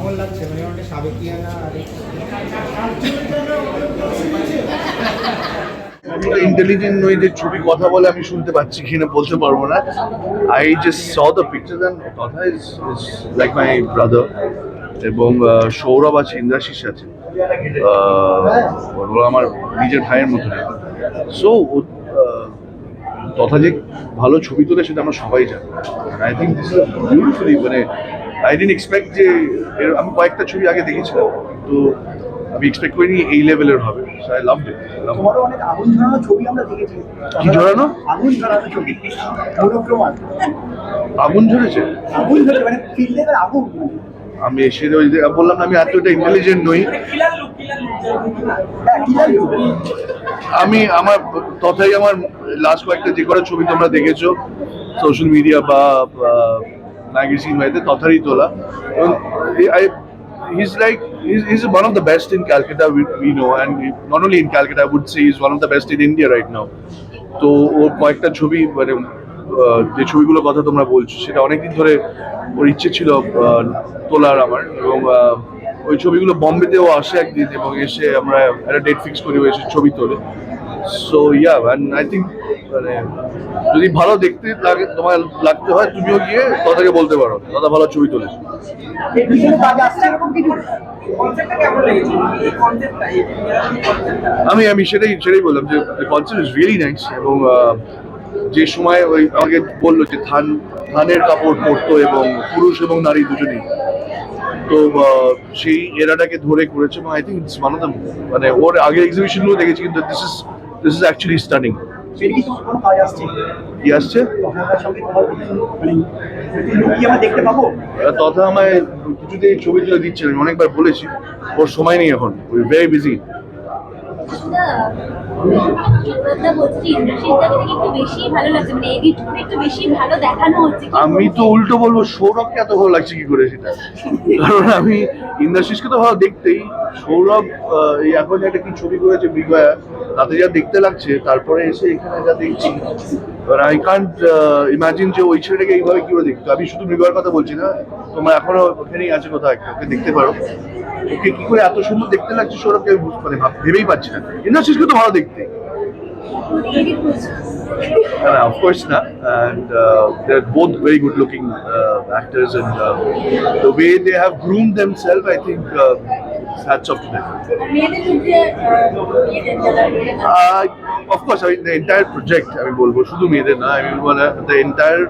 কেমন লাগছে মানে অনেক সাবেকিয়ানা আর তো ইন্টেলিজেন্ট নই যে ছবি কথা বলে আমি শুনতে পাচ্ছি কিনা, বলতে পারব না। I just saw the picture and কথা is is like my brother এবং সৌরভ আছে, ইন্দ্রাশিস আছে। আমার নিজের ভাইয়ের মতো। সো তথা যে ভালো ছবি তোলে সেটা আমরা সবাই জানি। I think this is beautifully মানে আই ডেন্ট এক্সপেক্ট যে আমি কয়েকটা ছবি আগে দেখেছিলাম তো আমি এক্সপেক্ট করিনি এই লেভেলের হবে। আই লাভ ইট তোমারও অনেক আগুন ঝরানো ছবি আমরা দেখেছি। কি ঝরানো? আগুন ঝরানো ছবি। আগুন ঝরেছে? আগুন মানে আগুন। আমি এসে ওই যে বললাম আমি এতটা ইন্টেলিজেন্ট নই। হ্যাঁ। আমি আমার তথাই আমার লাস্ট কয়েকটা যে কটা ছবি তোমরা দেখেছ সোশ্যাল মিডিয়া বা ম্যাগাজিন বাড়িতে তথারই তোলা। এবং he's like he's, he's one of the best in Calcutta we, we know and not only in Calcutta I would say he's one of the best in India right now তো ওর কয়েকটা ছবি মানে যে ছবিগুলোর কথা তোমরা বলছো সেটা অনেকদিন ধরে ওর ইচ্ছে ছিল তোলার আমার এবং ওই ছবিগুলো বম্বেতেও আসে একদিন এবং এসে আমরা একটা ডেট ফিক্স করি ও এসে ছবি তোলে সো ইয়া আই থিঙ্ক মানে যদি ভালো দেখতে লাগে তোমার লাগতে হয় তুমিও গিয়ে কথাকে বলতে পারো। দাদা ভালো ছবি তোলে। আমি আমি সেটাই সেটাই বললাম যে কনসার্ট ইজ রিয়েলি নাইস এবং যে সময় ওই আমাকে বলল যে থান থানের কাপড় পরতো এবং পুরুষ এবং নারী দুজনেই। তো সেই এরাটাকে ধরে করেছে এবং I think it's one of the মানে ওর আগের এক্সিবিশনগুলো দেখেছি কিন্তু this is this is actually stunning কি আসছে? মানে তথা আমায় কিছুতেই ছবি তুলে দিচ্ছে না। আমি অনেকবার বলেছি ওর সময় নেই এখন উই ভেরি বিজি মানে আমি তো উল্টো বলব সৌরভকে এত ভালো লাগছে কি করে সেটা? কারণ আমি ইন্দ্রাশিসকে তো ভালো দেখতেই সৌরভ আহ, এই এখন একটা কি ছবি করেছে বিগয়া তাতে যা দেখতে লাগছে তারপরে এসে এখানে যা দেখছি এবার আই কান্ট ইমাজিন যে ওই ছেলেটাকে এইভাবে কি করে দেখতো। আমি শুধু মৃগয়ার কথা বলছি না তোমরা এখনও ওখানেই আছে কোথাও একটা ওকে দেখতে পারো। ওকে কি করে এত সুন্দর দেখতে লাগছে সৌরভকে আমি মানে ভাব- ভেবেই পাচ্ছি না। ইন্দ্রাশিসকে তো ভালো দেখতে। looking uh, actors, and uh, the way of course I the entire project আমি বলব শুধু মেয়েদের the entire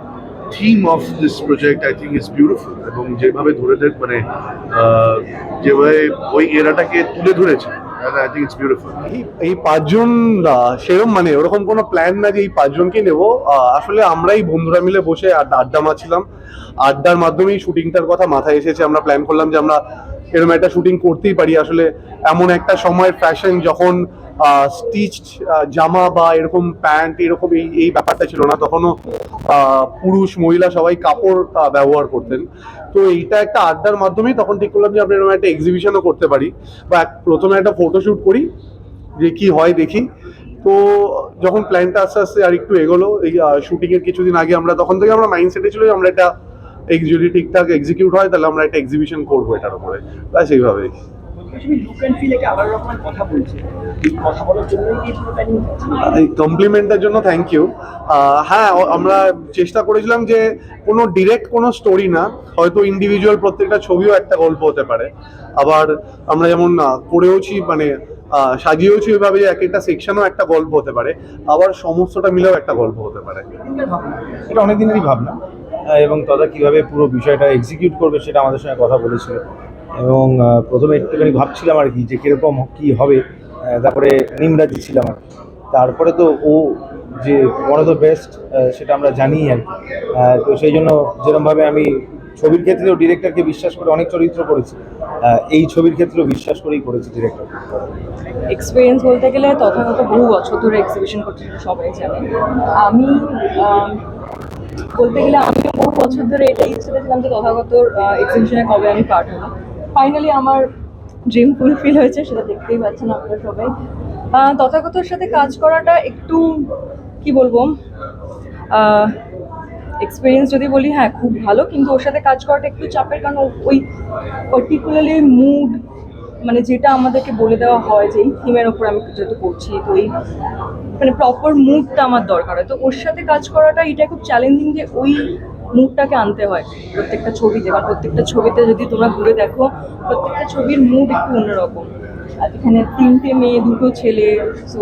theme of this project I think is beautiful এবং যেভাবে ধরে থাকে মানে যেভাবে ওই এরাটাকে তুলে ধরেছে এই পাঁচজন সেরম মানে ওরকম কোনো প্ল্যান না যে এই পাঁচজনকে নেব। আসলে আমরাই বন্ধুরা মিলে বসে আড্ডা আড্ডা মারছিলাম। আড্ডার মাধ্যমেই শুটিংটার কথা মাথায় এসেছে। আমরা প্ল্যান করলাম যে আমরা এরকম একটা শুটিং করতেই পারি। আসলে এমন একটা সময়ের ফ্যাশন যখন স্টিচ জামা বা এরকম প্যান্ট এরকম এই এই ব্যাপারটা ছিল না, তখনও পুরুষ, মহিলা সবাই কাপড় ব্যবহার করতেন। তো এইটা একটা আড্ডার মাধ্যমেই তখন ঠিক করলাম যে, আমরা এরকম একটা এক্সিবিশনও করতে পারি। বা প্রথমে একটা ফটোশুট করি, যে কি হয় দেখি। তো যখন প্ল্যানটা আস্তে আস্তে আর একটু এগোলো, এই শুটিং এর কিছুদিন আগে আমরা, তখন থেকে আমরা মাইন্ডসেটে ছিল আমরা এই যদি ঠিকঠাক এক্সিকিউট হয় তাহলে আমরা একটা এক্সিবিশন করব এটার উপরে। প্ল্যানিং এই কমপ্লিমেন্টের জন্য থ্যাংক ইউ হ্যাঁ আমরা চেষ্টা করেছিলাম যে কোনো ডিরেক্ট কোনো স্টোরি না হয়তো ইন্ডিভিজুয়াল প্রত্যেকটা ছবিও একটা গল্প হতে পারে। আবার আমরা যেমন করেওছি মানে সাজিয়েওছি ওইভাবে এক একটা সেকশনও একটা গল্প হতে পারে। আবার সমস্তটা মিলেও একটা গল্প হতে পারে। এটা অনেক দিনেরই ভাবনা। এবং দাদা কীভাবে পুরো বিষয়টা এক্সিকিউট করবে সেটা আমাদের সঙ্গে কথা বলেছিল। এবং প্রথমে একটুখানি ভাবছিলাম আর কি যে কীরকম কি হবে। তারপরে নিমরাজি ছিল আমার তারপরে তো ও যে ওয়ান অফ দ্য বেস্ট সেটা আমরা জানি আর তো সেই জন্য যেরকমভাবে আমি ছবির ক্ষেত্রেও ডিরেক্টরকে বিশ্বাস করে অনেক চরিত্র করেছি। এই ছবির ক্ষেত্রেও বিশ্বাস করেই করেছি ডিরেক্টর এক্সপিরিয়েন্স বলতে গেলে তথাগত বহু বছর ধরে এক্সিবিশন করছি সবাই জানে। আম, বলতে গেলে আমি বহু বছর ধরে এটাই ইচ্ছে ছিলাম যে তথাগতর এক্সিবিশনে কবে আমি পার্ট হব। ফাইনালি আমার ড্রিম ফুলফিল হয়েছে, সেটা দেখতেই পাচ্ছেন আপনারা সবাই। তথাগতর সাথে কাজ করাটা একটু, কি বলব এক্সপিরিয়েন্স যদি বলি হ্যাঁ খুব ভালো। কিন্তু ওর সাথে কাজ করাটা একটু চাপের কারণ, ওই পার্টিকুলারলি মুড মানে যেটা আমাদেরকে বলে দেওয়া হয় যে এই থিমের ওপর আমি যেহেতু করছি তো এই মানে প্রপার মুডটা আমার দরকার হয়। তো ওর সাথে কাজ করাটা এটা খুব চ্যালেঞ্জিং যে ওই মুডটাকে আনতে হয়। প্রত্যেকটা ছবিতে বা প্রত্যেকটা ছবিতে যদি তোমরা ঘুরে দেখো, প্রত্যেকটা ছবির মুড একটু অন্যরকম। আর এখানে তিনটে মেয়ে, দুটো ছেলে সো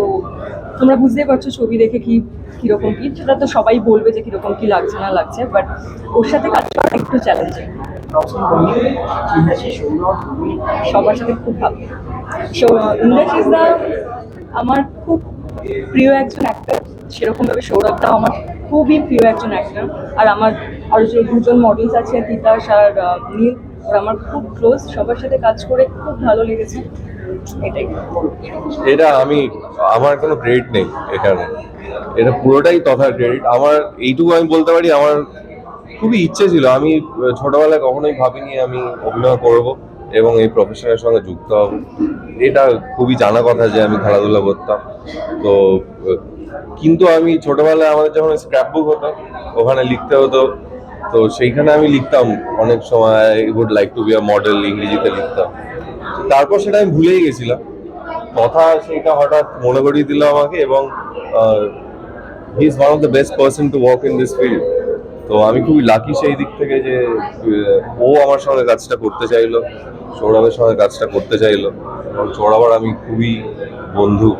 তোমরা বুঝতেই পারছ ছবি দেখে কি, কীরকম কী। সেটা তো সবাই বলবে যে কীরকম কি লাগছে, না লাগছে বাট ওর সাথে কাজ করা একটু চ্যালেঞ্জিং সবার সাথে খুব ভালো। সো ইন্দ্রাশিস দা আমার খুব প্রিয় একজন অ্যাক্টর সেরকমভাবে সৌরভদাও আমার খুবই প্রিয় একজন অ্যাক্টর আর আমার আরও যে দুজন মডেলস আছে তিতাস আর নীল ওরা আমার খুব ক্লোজ সবার সাথে কাজ করে খুব ভালো লেগেছে। এটাই। এটা আমি আমার কোনো ক্রেডিট নেই এখানে। এটা পুরোটাই তথা ক্রেডিট আমার এইটুকু আমি বলতে পারি আমার খুবই ইচ্ছে ছিল। আমি ছোটবেলায় কখনোই ভাবিনি আমি অভিনয় করব এবং এই প্রফেশনের সঙ্গে যুক্ত হব। এটা খুবই জানা কথা যে আমি খেলাধুলা করতাম। তো কিন্তু আমি ছোটবেলায় আমাদের যখন স্ক্র্যাপ বুক হতো, ওখানে লিখতে হতো, তো সেইখানে আমি লিখতাম অনেক সময় would like to be a model ইংরেজিতে লিখতাম। তারপর সেটা আমি ভুলেই গেছিলাম। কথা সেটা হঠাৎ মনে করিয়ে দিল আমাকে এবং he is one of the best person to work in this field তো আমি খুবই লাকি সেই দিক থেকে যে ও আমার সঙ্গে কাজটা করতে চাইলো, সৌরভের সঙ্গে কাজটা করতে চাইলো। এবং সৌরভ আর আমি খুবই বন্ধু।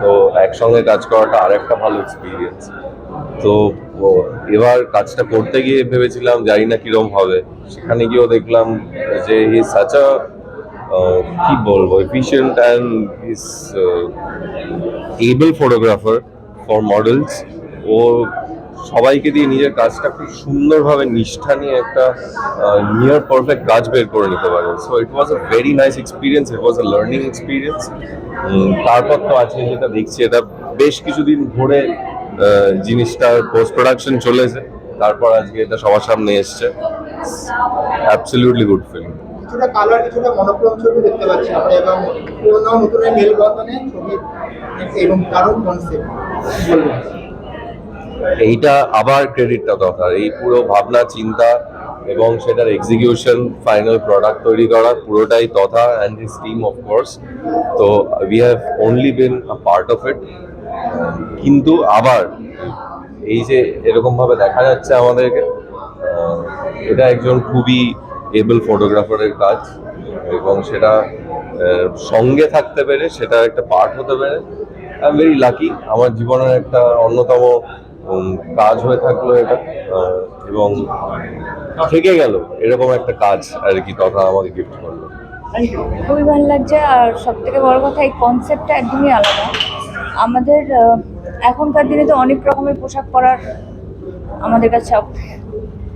তো একসঙ্গে কাজ করাটা আর একটা ভালো এক্সপিরিয়েন্স তো এবার কাজটা করতে গিয়ে ভেবেছিলাম জানি না কিরম হবে। সেখানে গিয়েও দেখলাম যে হি সাচ আ কি বলব efficient and is able photographer for models ও সবাইকে দিয়ে নিজের কাজটা খুব সুন্দরভাবে নিষ্ঠা নিয়ে একটা নিয়ার পারফেক্ট কাজ বের করে নিতে পারে so it was a very nice experience it was a learning experience তারপর তো আছে যেটা দেখছি, এটা বেশ কিছুদিন ধরে জিনিসটার পোস্ট প্রোডাকশন চলেছে। তারপর আজকে এটা সবার সামনে এসছে। অ্যাবসলিউটলি গুড ফিল্ম কিছুটা কালার কিছুটা মনোক্রম ছবি দেখতে পাচ্ছি আমরা, এবং পুরোনো মেলবন্ধনে ছবি, এবং কনসেপ্ট এইটা আবার ক্রেডিটটা দরকার। এই পুরো ভাবনা, চিন্তা এবং সেটার এক্সিকিউশন ফাইনাল প্রোডাক্ট তৈরি করা পুরোটাই Tatha and his team of course তো we have only been a part of it কিন্তু আবার এই যে এরকমভাবে দেখা যাচ্ছে আমাদেরকে এটা একজন খুবই এবল ফটোগ্রাফারের কাজ এবং সেটা সঙ্গে থাকতে পেরে সেটা একটা পার্ট হতে পেরে আই এম ভেরি লাকি আমার জীবনের একটা অন্যতম কাজ হয়ে থাকল এটা এবং থেকে গেল এরকম একটা কাজ আর কি তথা আমাকে গিফট করল। খুবই ভালো লাগছে আর সব থেকে বড় কথা, এই কনসেপ্টটা একদমই আলাদা। আমাদের এখনকার দিনে তো অনেক রকমের পোশাক পরার আমাদের কাছে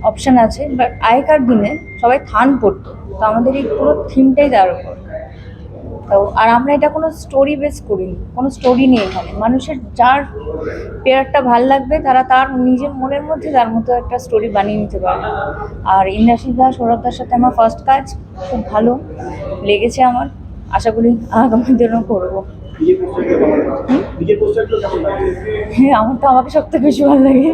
অপশান আছে বাট আগেকার দিনে সবাই থান পরতো, তো আমাদের এই পুরো থিমটাই তার উপর। তো আর আমরা এটা কোনো স্টোরি বেস করিনি কোনো স্টোরি নেই এখানে। মানুষের যার পেয়ারটা ভালো লাগবে তারা তার নিজের মনের মধ্যে তার মতো একটা স্টোরি বানিয়ে নিতে পারে। আর ইন্দ্রাশিস দাস সৌরভদার সাথে আমার ফার্স্ট কাজ খুব ভালো লেগেছে আমার। আশা করি আগামী দিনও করব। হ্যাঁ আমার তো আমাকে সব থেকে বেশি ভালো লাগে।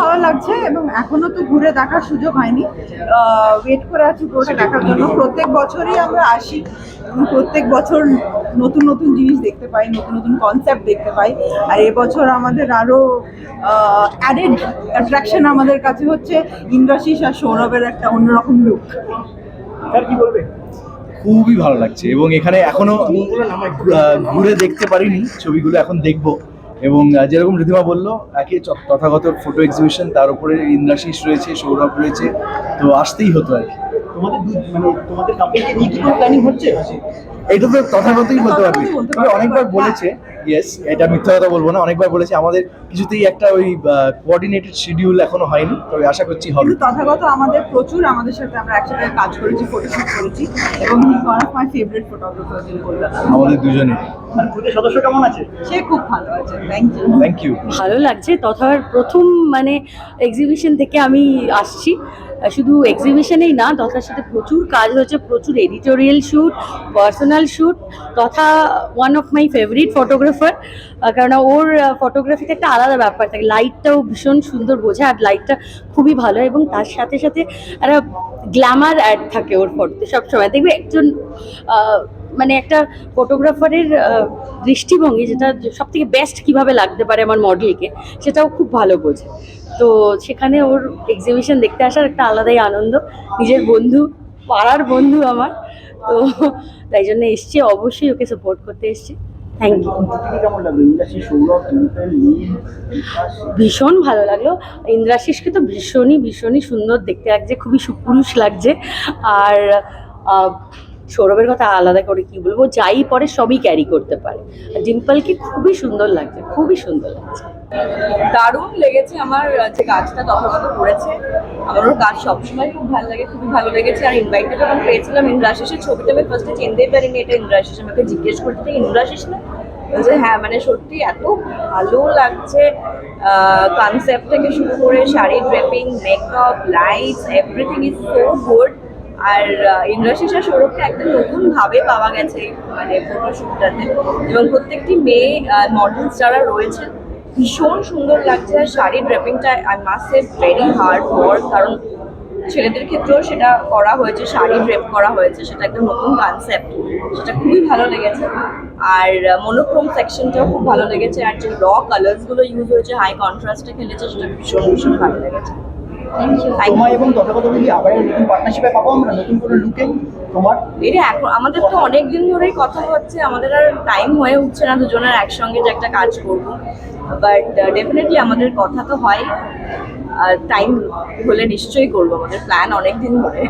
ভালো লাগছে এবং এখনও তো ঘুরে দেখার সুযোগ হয়নি। ওয়েট করে আছি পুরোটা দেখার জন্য। প্রত্যেক বছরই আমরা আসি। এবং প্রত্যেক বছর নতুন নতুন জিনিস দেখতে পাই নতুন নতুন কনসেপ্ট দেখতে পাই। আর এবছর আমাদের আরও অ্যাডেড অ্যাট্রাকশন আমাদের কাছে হচ্ছে ইন্দ্রাশিস আর সৌরভের একটা অন্যরকম লুক স্যার কি বলবে? খুবই ভালো লাগছে। এবং এখানে এখনও ঘুরে দেখতে পারিনি। ছবিগুলো এখন দেখব। এবং যেরকম রিধিমা বলল একে চ- তথাগত ফটো এক্সিবিশন তার উপরে ইন্দ্রাশিস রয়েছে সৌরভ রয়েছে তো আসতেই হতো আর কি। মানে এটা তো তথাগতই বলতে পারবি। অনেকবার বলেছে ইয়েস এটা মিথ্যা কথা বলব না অনেকবার বলেছে আমাদের কিছুতেই একটা ওই কোঅর্ডিনেটেড শিডিউল এখনও হয়নি তবে আশা করছি হবে। তথাগত আমাদের প্রচুর আমাদের সাথে আমরা একসাথে কাজ করেছি ফটোশুট করেছি এবং he one of my favourite photographer in Kolkata আমাদের দুজনে আর গ্রুপের সদস্য কেমন আছে? সে খুব ভালো আছে থ্যাংক ইউ থ্যাংক ইউ ভালো লাগছে তথার প্রথম মানে এক্সিবিশন থেকে আমি আসছি। শুধু এক্সিবিশনেই না তথার সাথে প্রচুর কাজ হয়েছে প্রচুর editorial shoot personal shoot Tatha one of my favourite photographer কারণ ওর ফটোগ্রাফিতে একটা আলাদা ব্যাপার থাকে লাইটটাও ভীষণ সুন্দর বোঝে আর লাইটটা খুবই ভালো এবং তার সাথে সাথে একটা গ্ল্যামার অ্যাড থাকে ওর ফটোতে সবসময়। দেখবে একজন মানে একটা ফটোগ্রাফারের দৃষ্টিভঙ্গি যেটা সব থেকে বেস্ট কীভাবে লাগতে পারে আমার মডেলকে সেটাও খুব ভালো বোঝে। তো সেখানে ওর এক্সিবিশন দেখতে আসার একটা আলাদাই আনন্দ। নিজের বন্ধু পাড়ার বন্ধু আমার। তো তাই জন্য এসছি অবশ্যই ওকে সাপোর্ট করতে এসছি। থ্যাংক ইউ ভীষণ ভালো লাগল। ইন্দ্রাশিসকে তো ভীষণই ভীষণই সুন্দর দেখতে লাগছে খুবই সুপুরুষ লাগছে। আর সৌরভের কথা আলাদা করে কি বলব? যাই পরে সবই ক্যারি করতে পারে। ডিম্পলকে খুবই সুন্দর লাগছে, খুবই সুন্দর লাগছে। দারুণ লেগেছে আমার যে কাজটা তথাগত করেছে। আমার ওর কাজ সবসময় খুব ভালো লাগে, খুবই ভালো লেগেছে। আর ইনভাইটটা যখন পেয়েছিলাম ইন্দ্রাশিসের ছবিটা, আমি ফার্স্টে চিনতেই পারিনি এটা ইন্দ্রাশিস আমাকে জিজ্ঞেস করতে ইন্দ্রাশিস না? বলছে হ্যাঁ মানে সত্যি এত ভালো লাগছে কনসেপ্ট থেকে শুরু করে sari draping makeup lights everything is so good আর ইন্দ্রাশিস আর সৌরভকে একটা নতুন ভাবে পাওয়া গেছে মানে ফটোশ্যুটটাতে এবং প্রত্যেকটি মেয়ে মডেলস যারা রয়েছেন, ভীষণ সুন্দর লাগছে, আর sari ড্রেপিংটা I must say very hard work কারণ ছেলেদের ক্ষেত্রেও সেটা করা হয়েছে, শাড়ি ড্রেপ করা হয়েছে, সেটা একটা নতুন কনসেপ্ট সেটা খুবই ভালো লেগেছে। আর মনোক্রোম সেকশনটাও খুব ভালো লেগেছে, আর যে র কালার্সগুলো ইউজ হয়েছে হাই কন্ট্রাস্টে খেলেছে, সেটা ভীষণ ভীষণ ভালো লেগেছে। থ্যাংক এবং তথাগত মিলিয়ে আবার নতুন পার্টনারশিপে পাবো আমরা নতুন কোনো লুকে তোমার? এটা এখন আমাদের তো অনেক দিন ধরেই কথা হচ্ছে আমাদের আর টাইম হয়ে উঠছে না দুজনের একসঙ্গে যে একটা কাজ করব। বাট ডেফিনেটলি আমাদের কথা তো হয় আর টাইম হলে নিশ্চয়ই করব আমাদের প্ল্যান অনেক দিন ধরে।